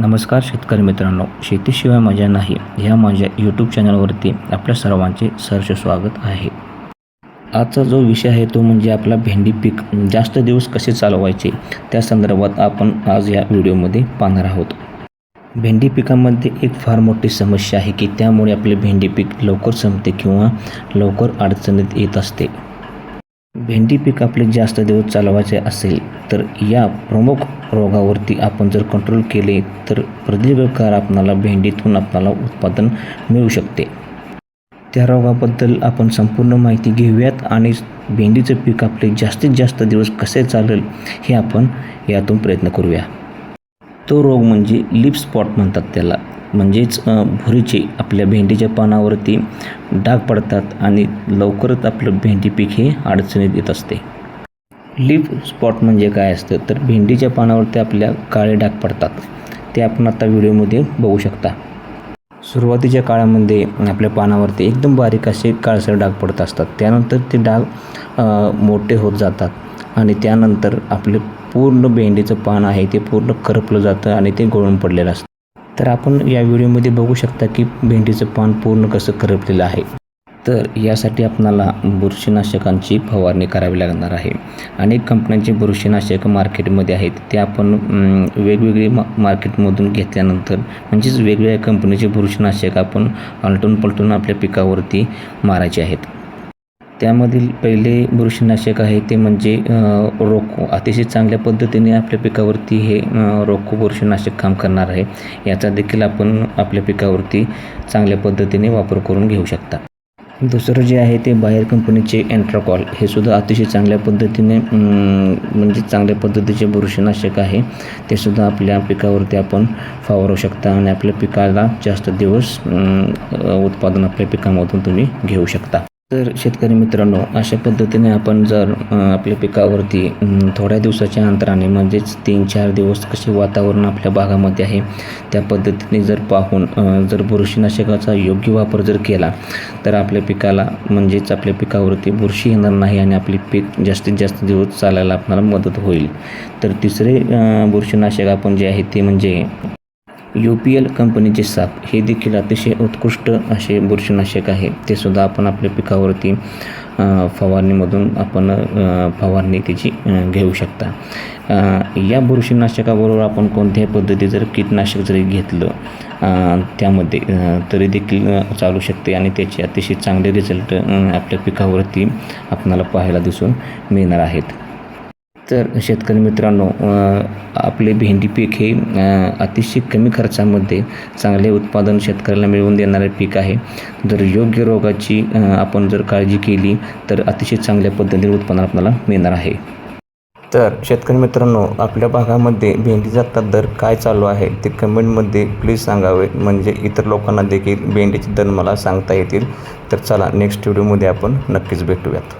नमस्कार शेतकरी मित्रांनो शेतीशिवाय मजा नाही ह्या माझ्या यूट्यूब चॅनलवरती आपल्या सर्वांचे सहर्ष स्वागत आहे. आजचा जो विषय आहे तो म्हणजे आपला भेंडी पीक जास्त दिवस कसे चालवायचे त्या संदर्भात आपण आज या व्हिडिओमध्ये पाहणार आहोत. भेंडी पिकामध्ये एक फार मोठी समस्या आहे की त्यामुळे आपले भेंडी पीक लवकर संपते किंवा लवकर अडचणीत येत असते. भेंडी पीक आपले जास्त दिवस चालवायचे असेल तर या प्रमुख रोगावरती आपण जर कंट्रोल केले तर प्रदीर्घ काळ आपणाला भेंडीतून आपणाला उत्पादन मिळू शकते. त्या रोगाबद्दल आपण संपूर्ण माहिती घेऊयात आणि भेंडीचं पीक आपले जास्तीत जास्त दिवस कसे चालेल हे आपण यातून प्रयत्न करूया. तो रोग म्हणजे लिप स्पॉट म्हणतात त्याला. म्हणजेच भुरीचे आपल्या भेंडीच्या पानावरती डाग पडतात आणि लवकरच आपलं भेंडी पीक हे अडचणीत येत असते. लीफ स्पॉट म्हणजे काय असतं? तर भेंडीच्या पानावरती आपल्या काळे डाग पडतात. ते आपण आता व्हिडिओमध्ये बघू शकता. सुरुवातीच्या काळामध्ये आपल्या पानावरती एकदम बारीक असे काळसर डाग पडत असतात. त्यानंतर ते डाग मोठे होत जातात आणि त्यानंतर आपले पूर्ण भेंडीचं पान आहे ते पूर्ण करपलं जातं आणि ते गळून पडलेलं असतं. तर आपण या व्हिडिओमध्ये बघू शकता की भेंडीचं पान पूर्ण कसं करपलेलं आहे. तर यासाठी आपणाला बुरशीनाशकांची फवारणी करावी लागणार आहे. अनेक कंपन्यांचे बुरशीनाशक मार्केटमध्ये आहेत. ते आपण वेगवेगळे मा मार्केटमधून घेतल्यानंतर म्हणजेच वेगवेगळ्या कंपनीचे बुरशीनाशक आपण आलटून पलटून आपल्या पिकावरती मारायचे आहेत. त्यामधील पहिले बुरशीनाशक आहे ते म्हणजे रोको. अतिशय चांगल्या पद्धतीने आपल्या पिकावरती हे रोको बुरशीनाशक काम करणार आहे. याचा देखील आपण आपल्या पिकावरती चांगल्या पद्धतीने वापर करून घेऊ शकता. दुसरं जे आहे ते बाहेर कंपनीचे एन्ट्राकॉल हे सुद्धा अतिशय चांगल्या पद्धतीने म्हणजे चांगल्या पद्धतीचे बुरशीनाशक आहे. ते सुद्धा आपल्या पिकावरती आपण फावरू शकता आणि आपल्या पिकाला जास्त दिवस उत्पादन आपल्या पिकामधून तुम्ही घेऊ शकता. तर शेतकरी मित्रांनो अशा पद्धतीने आपण जर आपल्या पिकावरती थोड्या दिवसाच्या अंतराने म्हणजेच तीन चार दिवस कसे वातावरण आपल्या भागामध्ये आहे त्या पद्धतीने जर पाहून जर बुरशीनाशकाचा योग्य वापर जर केला तर आपल्या पिकाला म्हणजेच आपल्या पिकावरती बुरशी येणार नाही आणि आपले पीक जास्तीत जास्त दिवस चालायला आपल्याला मदत होईल. तर तिसरे बुरशीनाशक आपण जे आहे ते म्हणजे यू पी एल कंपनीचे साप हे देखील अतिशय उत्कृष्ट असे बुरशीनाशक आहे. ते सुद्धा आपण आपल्या पिकावरती फवारणीमधून आपण फवारणी त्याची घेऊ शकता. या बुरशीनाशकाबरोबर आपण कोणत्याही पद्धती जर कीटनाशक जरी घेतलं त्यामध्ये तरी देखील चालू शकते आणि त्याचे अतिशय चांगले रिझल्ट आपल्या पिकावरती आपणाला पाहायला दिसून मिळणार आहेत. तर शेतकरी मित्रांनो आपले भेंडी पीक हे अतिशय कमी खर्चामध्ये चांगले उत्पादन शेतकऱ्याला मिळवून देणारे पीक आहे. जर योग्य रोगाची आपण जर काळजी केली तर अतिशय चांगल्या पद्धतीने उत्पन्न आपल्याला मिळणार आहे. तर शेतकरी मित्रांनो आपल्या भागामध्ये भेंडीचा आता दर काय चालू आहे ते कमेंटमध्ये प्लीज सांगावे. म्हणजे इतर लोकांना देखील भेंडीचे दर मला सांगता येतील. तर चला नेक्स्ट व्हिडिओमध्ये आपण नक्कीच भेटूयात.